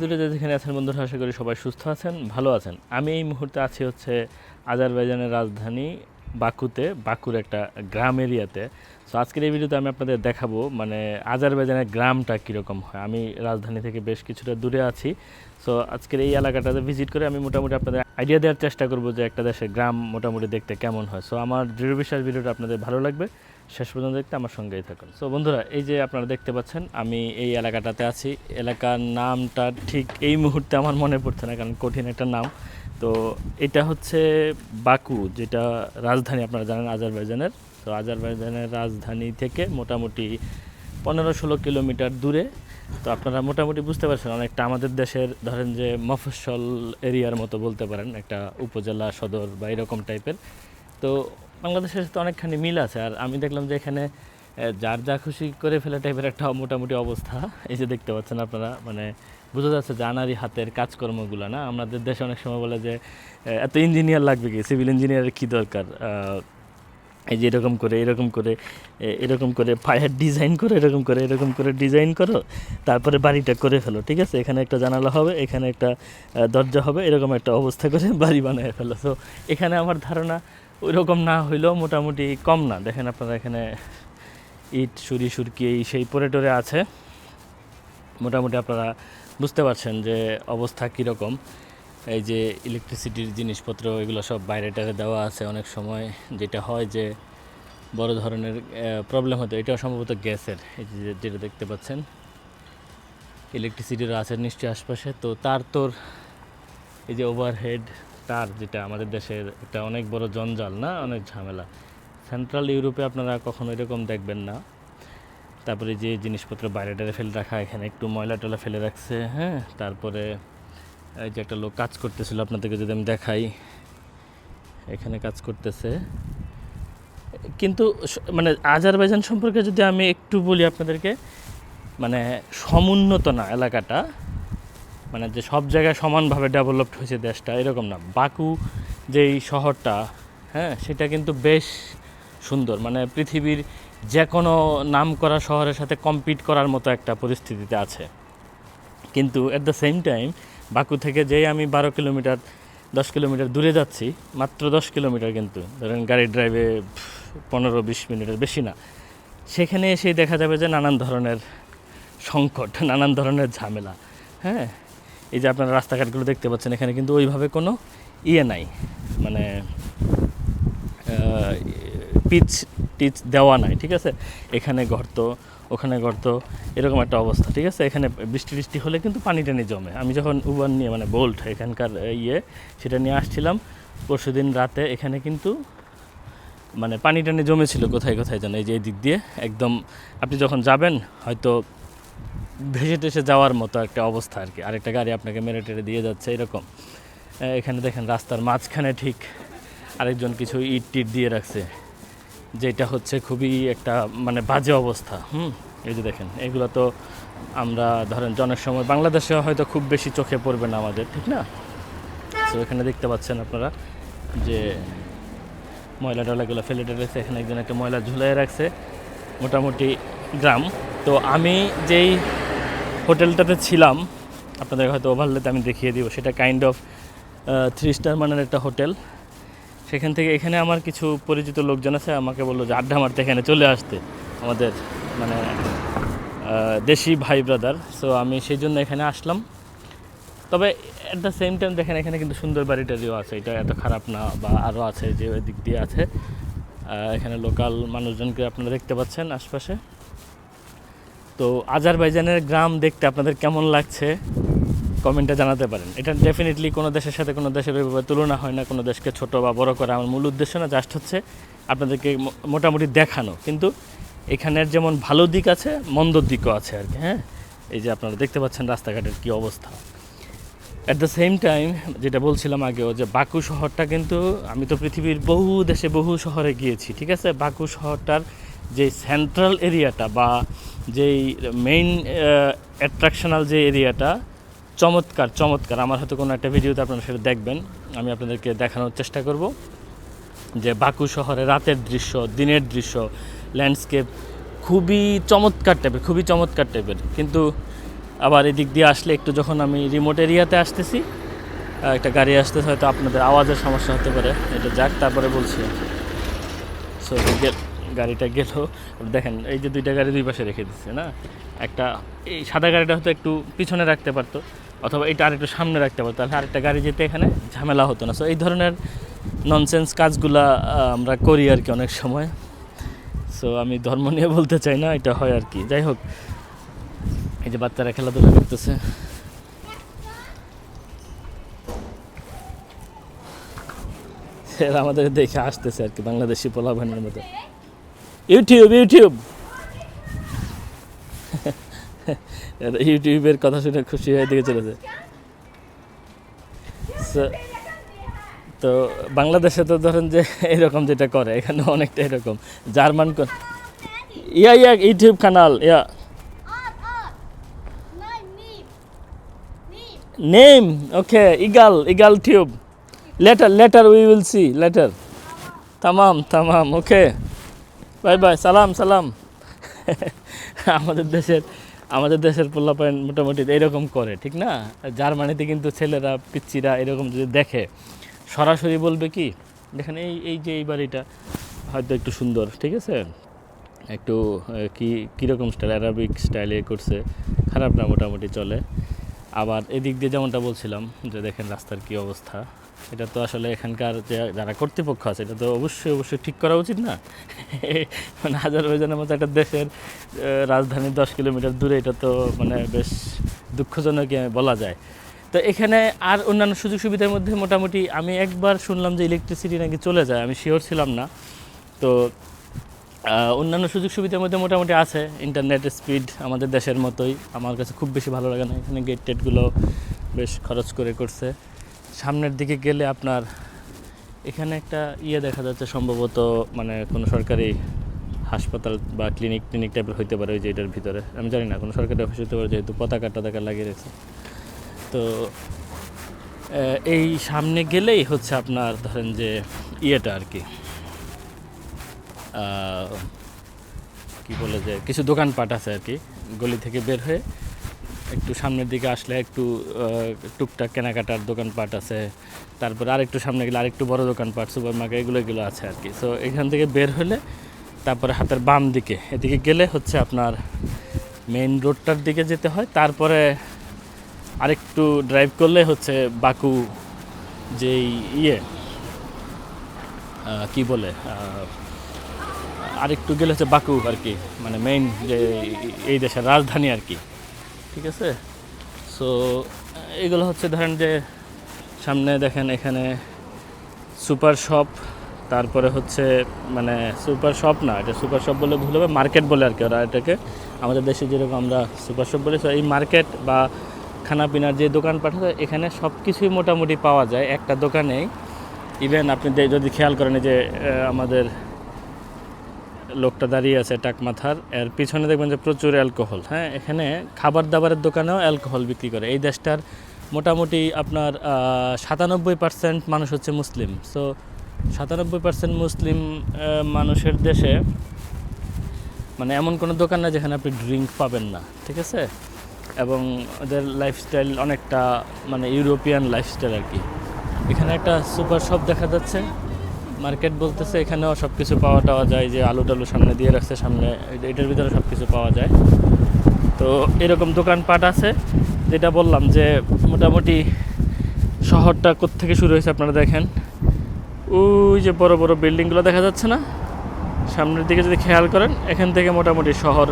যে যেখানে আছেন বন্ধুরা, আশা করি সবাই সুস্থ আছেন, ভালো আছেন। আমি এই মুহূর্তে আছি হচ্ছে আজারবাইজানের রাজধানী বাকুতে, বাকুর একটা গ্রাম এরিয়াতে। সো আজকের এই ভিডিওতে আমি আপনাদের দেখাবো মানে আজারবাইজানের গ্রামটা কীরকম হয়। আমি রাজধানী থেকে বেশ কিছুটা দূরে আছি। সো আজকের এই এলাকাটাতে ভিজিট করে আমি মোটামুটি আপনাদের আইডিয়া দেওয়ার চেষ্টা করব যে একটা দেশের গ্রাম মোটামুটি দেখতে কেমন হয়। সো আমার দৃঢ় বিশ্বাস ভিডিওটা আপনাদের ভালো লাগবে। শেষ পর্যন্ত দেখতে আমার সঙ্গেই থাকুন। সো বন্ধুরা, এই যে আপনারা দেখতে পাচ্ছেন, আমি এই এলাকাটাতে আছি। এলাকার নামটা ঠিক এই মুহূর্তে আমার মনে পড়ছে না, কারণ কঠিন একটা নাম। তো, এটা হচ্ছে বাকু, যেটা রাজধানী আপনারা জানেন আজারবাইজানের। তো, আজারবাইজানের রাজধানী থেকে মোটামুটি পনেরো ষোলো কিলোমিটার দূরে। তো, আপনারা মোটামুটি বুঝতে পারছেন, অনেকটা আমাদের দেশের ধরেন যে মফস্বল এরিয়ার মতো বলতে পারেন, একটা উপজেলা, সদর বা এরকম টাইপের তো বাংলাদেশের সাথে অনেকখানি মিল আছে। আর আমি দেখলাম যে এখানে যার যা খুশি করে ফেলে টাইপের একটা মোটামুটি অবস্থা। এই যে দেখতে পাচ্ছেন আপনারা মানে বোঝা যাচ্ছে জানারি হাতের কাজকর্মগুলো, না? আমাদের দেশে অনেক সময় বলে যে এত ইঞ্জিনিয়ার লাগবে কি? সিভিল ইঞ্জিনিয়ারের কী দরকার? এই যে এরকম করে এরকম করে এরকম করে ফায়ার ডিজাইন করে, এরকম করে এরকম করে ডিজাইন করো, তারপরে বাড়িটা করে ফেলো, ঠিক আছে? এখানে একটা জানালা হবে, এখানে একটা দরজা হবে, এরকম একটা অবস্থা করে বাড়ি বানিয়ে ফেলো। তো এখানে আমার ধারণা ওই রকম না হইলেও মোটামুটি কম না। দেখেন আপনারা এখানে ইট, সুরি, সুরকি এই সেই পরে টরে আছে। মোটামুটি আপনারা বুঝতে পারছেন যে অবস্থা কীরকম। এই যে ইলেকট্রিসিটির জিনিসপত্র, এগুলো সব বাইরে টারে দেওয়া আছে অনেক সময়। যেটা হয় যে বড় ধরনের প্রবলেম হতো। এটাও সম্ভবত গ্যাসের। এই যে যেটা দেখতে পাচ্ছেন ইলেকট্রিসিটির আছে নিশ্চয়ই আশপাশে। তো তার তোর এই যে ওভারহেড তার যেটা আমাদের দেশের একটা অনেক বড় জঞ্জাল, না? অনেক ঝামেলা। সেন্ট্রাল ইউরোপে আপনারা কখনো এরকম দেখবেন না। তারপরে যে জিনিসপত্র বাইরে টারে ফেলে রাখা, এখানে একটু ময়লা টলা ফেলে রাখছে হ্যাঁ? তারপরে এই যে একটা লোক কাজ করতেছিল, আপনাদেরকে যদি আমি দেখাই। এখানে কাজ করতেছে। কিন্তু মানে আজারবাইজান সম্পর্কে যদি আমি একটু বলি আপনাদেরকে মানে সমুন্নত না এলাকাটা। মানে যে সব জায়গায় সমানভাবে ডেভেলপড হয়েছে দেশটা, এরকম না। বাকু যেই শহরটা হ্যাঁ সেটা কিন্তু বেশ সুন্দর। মানে পৃথিবীর যে কোনো নাম করা শহরের সাথে কম্পিট করার মতো একটা পরিস্থিতিতে আছে। কিন্তু at the same time Baku থেকে যেই আমি বারো কিলোমিটার, দশ কিলোমিটার দূরে যাচ্ছি, মাত্র দশ কিলোমিটার কিন্তু, ধরেন গাড়ির ড্রাইভে পনেরো বিশ মিনিটের বেশি না। সেখানে এসেই দেখা যাবে যে নানান ধরনের সংকট, নানান ধরনের ঝামেলা হ্যাঁ? এই যে আপনারা রাস্তাঘাটগুলো দেখতে পাচ্ছেন, এখানে কিন্তু ওইভাবে কোনো ইয়ে নাই। মানে পিচ টিচ দেওয়া নাই, ঠিক আছে? এখানে গর্ত, ওখানে গর্ত, এরকম একটা অবস্থা, ঠিক আছে? এখানে বৃষ্টি বৃষ্টি হলে কিন্তু পানি টানি জমে। আমি যখন উবান নিয়ে মানে বোল্ট এখানকার ইয়ে সেটা নিয়ে আসছিলাম, পরশুদিন রাতে এখানে কিন্তু মানে পানি টানি জমেছিল কোথায় কোথায় যেন, এই যে দিক দিয়ে, একদম, আপনি যখন যাবেন, হয়তো ভেসে টেসে যাওয়ার মতো একটা অবস্থা আর কি। আরেকটা গাড়ি আপনাকে মেরে টেরে দিয়ে যাচ্ছে এরকম। এখানে দেখেন রাস্তার মাঝখানে ঠিক আরেকজন কিছু ইট টিট দিয়ে রাখছে। যেটা হচ্ছে খুবই একটা মানে বাজে অবস্থা, হুম? এই যে দেখেন, এগুলো তো আমরা ধরেন জনের সময়, বাংলাদেশে হয়তো খুব বেশি চোখে পড়বে না আমাদের, ঠিক না? তো এখানে দেখতে পাচ্ছেন আপনারা যে ময়লা টয়লাগুলো ফেলে টেলেছে এখানে একজন একটা ময়লা ঝুলাই রাখছে। মোটামুটি গ্রাম। তো আমি যেই হোটেলটাতে ছিলাম। আপনাদের হয়তো ওভারলেতে আমি দেখিয়ে দিব। সেটা কাইন্ড অফ থ্রি স্টার মানের একটা হোটেল। সেখান থেকে এখানে আমার কিছু পরিচিত লোকজন আছে, আমাকে বলল যে আড্ডা মারতে এখানে চলে আসতে। আমাদের মানে দেশি ভাই ব্রাদার সো আমি সেই জন্য এখানে আসলাম। তবে অ্যাট দ্য সেম টাইম দেখেন, এখানে কিন্তু সুন্দর বাড়িটারিও আছে। এটা এত খারাপ না বা আরও আছে যে ওই দিক দিয়ে আছে। এখানে লোকাল মানুষজনকে আপনারা দেখতে পাচ্ছেন আশপাশে। তো আজারবাইজানের গ্রাম দেখতে আপনাদের কেমন লাগছে? কমেন্টে জানাতে পারেন। এটা ডেফিনেটলি কোনো দেশের সাথে কোনো দেশের ওইভাবে তুলনা হয় না, কোনো দেশকে ছোট বা বড় করা। আমার মূল উদ্দেশ্য না জাস্ট হচ্ছে আপনাদেরকে মোটামুটি দেখানো। কিন্তু এখানের যেমন ভালো দিক আছে, মন্দ দিকও আছে আর কি হ্যাঁ? এই যে আপনারা দেখতে পাচ্ছেন রাস্তাঘাটের কী অবস্থা। অ্যাট দ্য সেম টাইম যেটা বলছিলাম আগেও যে বাকু শহরটা কিন্তু আমি তো পৃথিবীর বহু দেশে বহু শহরে গিয়েছি, ঠিক আছে? বাকু শহরটার যে সেন্ট্রাল এরিয়াটা বা যেই মেইন অ্যাট্রাকশনাল যে এরিয়াটা চমৎকার চমৎকার। আমার হয়তো কোনো একটা ভিডিওতে আপনারা সেটা দেখবেন। আমি আপনাদেরকে দেখানোর চেষ্টা করব। যে বাকু শহরে রাতের দৃশ্য, দিনের দৃশ্য ল্যান্ডস্কেপ খুবই চমৎকার টাইপের খুবই চমৎকার টাইপের কিন্তু আবার এদিক দিয়ে আসলে একটু যখন আমি রিমোট এরিয়াতে আসতেছি একটা গাড়ি আসতেছে, হয়তো আপনাদের আওয়াজের সমস্যা হতে পারে। এটা যাক, তারপরে বলছি। সো গাড়িটা গেল। দেখেন, এই যে দুইটা গাড়ি দুই পাশে রেখে দিচ্ছে, না? একটা, এই সাদা গাড়িটা হয়তো একটু পিছনে রাখতে পারতো, অথবা এটা আরেকটু সামনে রাখতে পারতো। তাহলে আরেকটা গাড়ি যেতে এখানে ঝামেলা হতো না। সো এই ধরনের ননসেন্স কাজগুলা আমরা করি আর কি অনেক সময়। সো আমি ধর্ম নিয়ে বলতে চাই না, এটা হয় আর কি। যাই হোক, এই যে বাচ্চারা খেলাধুলা করতেছে। আমাদের দেখে আসতেছে আর কি, বাংলাদেশি পোলাভানের মতো। YouTube YouTube. ইউটিউবের কথা শুনে খুশি হয়ে দিকে চলেছে। তো বাংলাদেশে তো ধরেন যে এরকম যেটা করে, এখানে অনেকটা এরকম। German yeah yeah, YouTube channel yeah. Name, okay, equal equal tube. Later later we will see later তামাম তামাম ওকে বাই বাই সালাম সালাম। আমাদের দেশের আমাদের দেশের পোল্লাপাইন মোটামুটি এরকম করে, ঠিক না? জার্মানিতে কিন্তু ছেলেরা, পিচ্চিরা এরকম যদি দেখে, সরাসরি বলবে কি, দেখেন এই এই যে এই বাড়িটা হয়তো একটু সুন্দর, ঠিক আছে? একটু কি, কীরকম স্টাইল অ্যারাবিক স্টাইলে করছে, খারাপ না মোটামুটি চলে। আবার এদিক দিয়ে যেমনটা বলছিলাম, যে দেখেন রাস্তার কি অবস্থা। এটা তো আসলে এখানকার যে যারা কর্তৃপক্ষ আছে, এটা তো অবশ্যই অবশ্যই ঠিক করা উচিত না। মানে আজারবাইজানের মতো একটা দেশের রাজধানী দশ কিলোমিটার দূরে এটা তো মানে বেশ দুঃখজনক বলা যায়। তো এখানে আর অন্যান্য সুযোগ সুবিধার মধ্যে মোটামুটি আমি একবার শুনলাম যে ইলেকট্রিসিটি নাকি চলে যায়, আমি শিওর ছিলাম না। তো অন্যান্য সুযোগ সুবিধার মধ্যে মোটামুটি আছে ইন্টারনেট স্পিড আমাদের দেশের মতোই। আমার কাছে খুব বেশি ভালো লাগে না, এখানে গেট টেটগুলো বেশ খরচ করে করছে। সামনের দিকে গেলে আপনার এখানে একটা ইয়ে দেখা যাচ্ছে সম্ভবত মানে কোনো সরকারি হাসপাতাল বা ক্লিনিক ক্লিনিক টাইপের হইতে পারে ওই যে এটার ভিতরে। আমি জানি না, কোনো সরকারি অফিস হতে পারে যেহেতু পতাকা টতাকা লাগিয়ে রেখেছে। তো এই সামনে গেলেই হচ্ছে আপনার ধরেন যে ইয়েটা আর কি। কি বলে যে, কিছু দোকানপাট আছে আর কি, গলি থেকে বের হয়ে একটু সামনের দিকে আসলে একটু টুকটাক কেনাকাটার দোকানপাট আছে। তারপর আরেকটু সামনে গেলে আরেকটু বড় দোকানপাট সুপার মার্কেট এগুলো এগুলো আছে আর কি। সো এখান থেকে বের হলে তারপরে হাতের বাম দিকে, এদিকে গেলে হচ্ছে আপনার মেইন রোডটার দিকে যেতে হয়। তারপরে আরেকটু ড্রাইভ করলে হচ্ছে বাকু যেই ইয়ে কি বলে আরেকটু গেলে হচ্ছে বাকু আর কি মানে মেইন যে এই দেশের রাজধানী আর কি। ঠিক আছে? সো এগুলো হচ্ছে ধরেন যে সামনে দেখেন এখানে সুপার শপ, তারপরে হচ্ছে মানে সুপার শপ না, এটা সুপার শপ বলে ভুল হবে, মার্কেট বলে আর কি ওরা এটাকে। আমাদের দেশে যেরকম আমরা সুপার শপ বলি এই মার্কেট বা খানা পিনার যে দোকান পাঠাতে, এখানে সব কিছুই মোটামুটি পাওয়া যায়, একটা দোকানেই। ইভেন আপনি যদি খেয়াল করেন যে আমাদের লোকটা দাঁড়িয়ে আছে টাক মাথার, এর পিছনে দেখবেন যে প্রচুর অ্যালকোহল। হ্যাঁ এখানে খাবার দাবারের দোকানেও অ্যালকোহল বিক্রি করে। এই দেশটার মোটামুটি আপনার সাতানব্বই পার্সেন্ট মানুষ হচ্ছে মুসলিম। সো সাতানব্বই পার্সেন্ট মুসলিম মানুষের দেশে মানে এমন কোনো দোকান না যেখানে আপনি ড্রিঙ্ক পাবেন না, ঠিক আছে? এবং ওদের লাইফস্টাইল অনেকটা মানে ইউরোপিয়ান লাইফস্টাইল আর কি। এখানে একটা সুপার শপ দেখা যাচ্ছে। মার্কেট বলতেছে এখানেও সব কিছু পাওয়া টাওয়া যায়, যে আলু টালু সামনে দিয়ে রাখছে, সামনে এটার ভিতরে সব কিছু পাওয়া যায়। তো এরকম দোকানপাট আছে, যেটা বললাম যে মোটামুটি শহরটা কোত্থেকে শুরু হয়েছে আপনারা দেখেন। ওই যে বড় বড় বিল্ডিংগুলো দেখা যাচ্ছে না? সামনের দিকে যদি খেয়াল করেন, এখান থেকে মোটামুটি শহর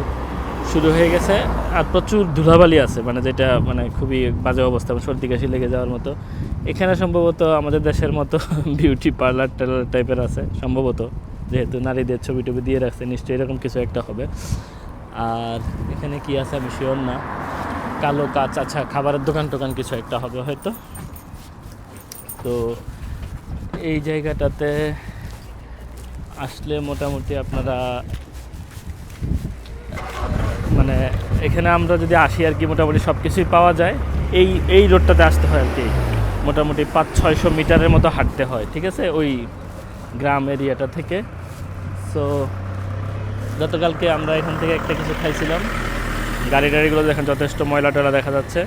শুরু হয়ে গেছে। আর প্রচুর ধুলাবালি আছে মানে যেটা মানে খুবই বাজে অবস্থা সর্দি কাশি লেগে যাওয়ার মতো। এখানে সম্ভবত আমাদের দেশের মতো বিউটি পার্লার টার্লার টাইপের আছে, সম্ভবত। যেহেতু নারীদের ছবি টবি দিয়ে রাখছে, নিশ্চয়ই এরকম কিছু একটা হবে। আর এখানে কি আছে আমি শিওর না। কালো কাচ আচ্ছা খাবারের দোকান টোকান কিছু একটা হবে হয়তো। তো এই জায়গাটাতে আসলে মোটামুটি আপনারা মানে এখানে আমরা যদি আসি আর কি, মোটামুটি সব কিছুই পাওয়া যায়। এই এই রোডটাতে আসতে হয় আর কি। মোটামুটি পাঁচ, ছয়শো মিটারের মতো হাঁটতে হয়, ঠিক আছে? ওই গ্রাম এরিয়াটা থেকে। সো গতকালকে আমরা এখান থেকে একটা কিছু খাইছিলাম। গাড়ি টাড়িগুলো দেখেন, যথেষ্ট ময়লা টয়লা দেখা যাচ্ছে।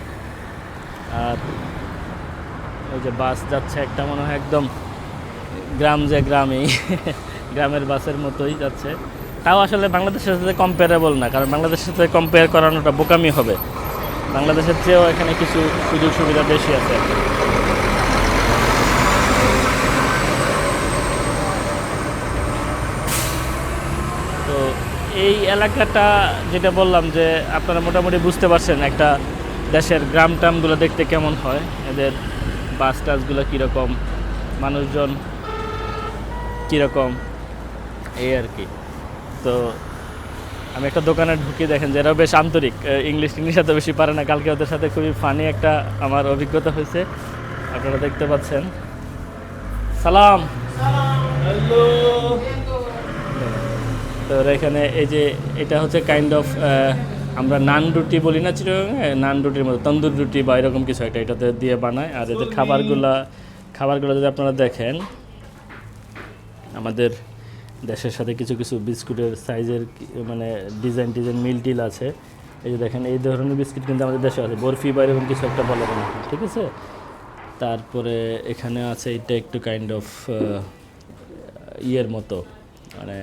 আর ওই যে বাস যাচ্ছে একটা, মনে হয় একদম গ্রাম যে গ্রামেই, গ্রামের বাসের মতোই যাচ্ছে। তাও আসলে বাংলাদেশের সাথে কম্পেয়ারেবল না, কারণ বাংলাদেশের সাথে কম্পেয়ার করানোটা বোকামি হবে। বাংলাদেশের চেয়েও এখানে কিছু সুযোগ সুবিধা বেশি আছে। তো এই এলাকাটা যেটা বললাম যে আপনারা মোটামুটি বুঝতে পারছেন একটা দেশের গ্রাম টামগুলো দেখতে কেমন হয়, এদের বাস টাসগুলো কীরকম, মানুষজন কীরকম, এই আর কি। তো আমি একটা দোকানে ঢুকে দেখেন যারা বেশ আন্তরিক। ইংলিশ ইংলিশ এত বেশি পারে না। কালকে ওদের সাথে খুবই ফানি একটা আমার অভিজ্ঞতা হয়েছে। আপনারা দেখতে পাচ্ছেন। সালাম! তো এখানে এই যে এটা হচ্ছে কাইন্ড অফ আমরা নান রুটি বলি না চিরঙে নান রুটির মতো তন্দুর রুটি বা এরকম কিছু একটা এটাতে দিয়ে বানায়। আর এদের খাবারগুলা খাবারগুলো যদি আপনারা দেখেন আমাদের দেশের সাথে কিছু কিছু বিস্কুটের সাইজের মানে ডিজাইন ডিজাইন মিল টিল আছে। এই যে দেখেন এই ধরনের বিস্কিট কিন্তু আমাদের দেশে আছে। বরফি বা এরকম কিছু একটা বলে হয়, ঠিক আছে? তারপরে এখানে আছে এটা একটু কাইন্ড অফ ইয়ের মতো মানে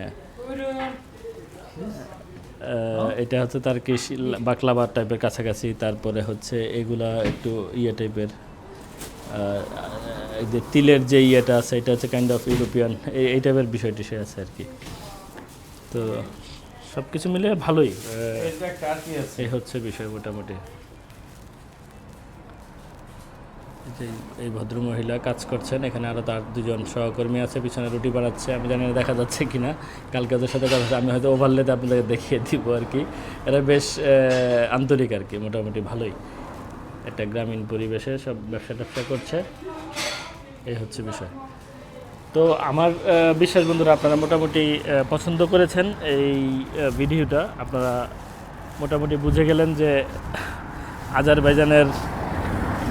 এটা হচ্ছে তার কি বাকলাবার টাইপের কাছাকাছি। তারপরে হচ্ছে এগুলা একটু ইয়ে টাইপের যে তিলের যে ইয়েটা আছে এটা হচ্ছে কাইন্ড অফ ইউরোপিয়ান এই টাইপের বিষয়টি সে আছে আর কি। তো সব কিছু মিলে ভালোই। এই হচ্ছে বিষয় মোটামুটি। এই যে এই ভদ্র মহিলা কাজ করছেন এখানে আরও তার দুজন সহকর্মী আছে পিছনে রুটি বানাচ্ছে আমি জানি না দেখা যাচ্ছে কি না কালকে ওদের সাথে কথা আমি হয়তো ওভারলেতে আপনাদেরকে দেখিয়ে দিব আর কি। এরা বেশ আন্তরিক আর কি মোটামুটি ভালোই। একটা গ্রামীণ পরিবেশে সব ব্যবসা ট্যাবসা করছে। এই হচ্ছে বিষয়। তো আমার বিশ্বাস বন্ধুরা, আপনারা মোটামুটি পছন্দ করেছেন এই ভিডিওটা। আপনারা মোটামুটি বুঝে গেলেন যে আজারবাইজানের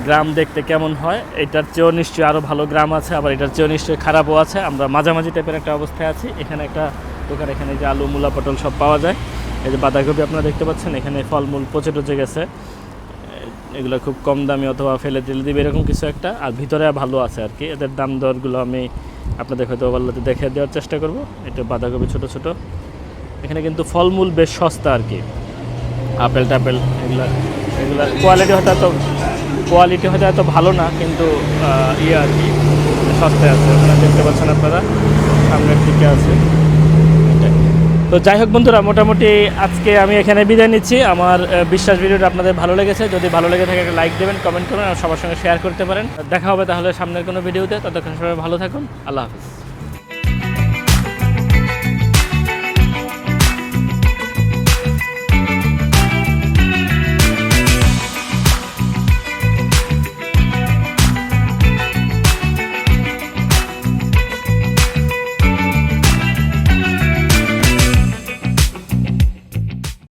গ্রাম দেখতে কেমন হয়। এটার চেয়েও নিশ্চয়ই আরও ভালো গ্রাম আছে, আবার এটার চেয়েও নিশ্চয়ই খারাপও আছে। আমরা মাঝামাঝি টাইপের একটা অবস্থায় আছি। এখানে একটা দোকান, এখানে যে আলু, মূলা, পটল সব পাওয়া যায়। এই যে বাঁধাকপি আপনারা দেখতে পাচ্ছেন, এখানে ফলমূল পচে টচে গেছে। এগুলো খুব কম দামি অথবা ফেলে টেলে দিবে, এরকম কিছু একটা। আর ভিতরে ভালো আছে আর কি। এদের দাম দরগুলো আমি আপনাদের হয়তো ওভারলোতে দেখে দেওয়ার চেষ্টা করব। এটা বাঁধাকপি ছোট ছোট। এখানে কিন্তু ফলমূল বেশ সস্তা আর কি। আপেল টাপেল, এগুলো এগুলো কোয়ালিটি হয়তো এত কোয়ালিটি হয়তো এত ভালো না, কিন্তু ইয়ে আর কি, সস্তায় আছে। ওখানে দেখতে পাচ্ছেন আপনারা। সামনের দিকে আছে। তো যাই হোক বন্ধুরা, মোটামুটি আজকে আমি এখানে বিদায় নিচ্ছি। আমার বিশ্বাস ভিডিওটা আপনাদের ভালো লেগেছে। যদি ভালো লেগে থাকে একটা লাইক দেবেন কমেন্ট করবেন আর সবার সঙ্গে শেয়ার করতে পারেন। দেখা হবে তাহলে সামনের কোনো ভিডিওতে ততক্ষণ সবাই ভালো থাকুন। আল্লাহ হাফিজ।